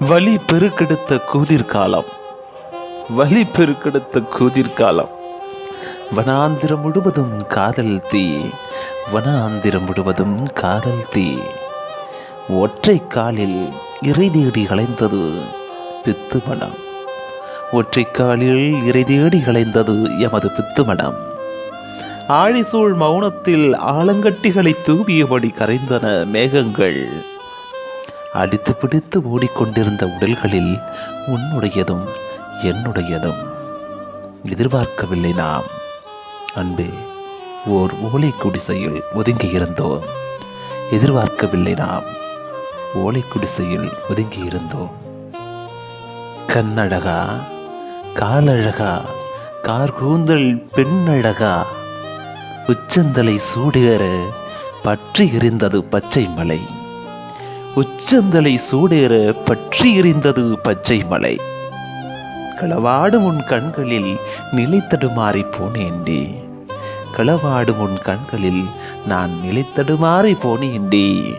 வலி பெருக்கெடுத்த கூதிர்காலம். வலி பெருக்கெடுத்த கூதிர்காலம். வனாந்திரம் முழுவதும் காதல் தீ. வனாந்திரம் முழுவதும் காதல் தீ. ஒற்றை காலில் இறை தேடி கலைந்தது பித்து மனம் ஒற்றை காலில் இறை தேடி கலைந்தது எமது பித்து மனம் ஆழிசூழ் மௌனத்தில் ஆலங்கட்டிகளை தூவியபடி கரைந்தன மேகங்கள். அடித்து பிடித்து ஓடிக்கொண்டிருந்த உடல்களில் உன்னுடையதும் என்னுடையதும். எதிர்பார்க்கவில்லை நாம். அன்பே ஓர் ஓலை குடிசையில் ஒதுங்கியிருந்தோம். எதிர்பார்க்கவில்லை நாம். ஓலை குடிசையில் ஒதுங்கியிருந்தோம். கண்ணழகா காலழகா கார்கூந்தல் பெண்ணழகா உச்சந்தலை சூடேற பற்றி எரிந்தது பச்சை மலை. உச்சந்தலை சூடேற பற்றி எறிந்தது பச்சை மலை. களவாடும் உன் கண்களில் நிலைத்தடுமாறி போனேன்டி. களவாடும் உன் கண்களில் நான் நிலைத்தடுமாறி போனேன்டி.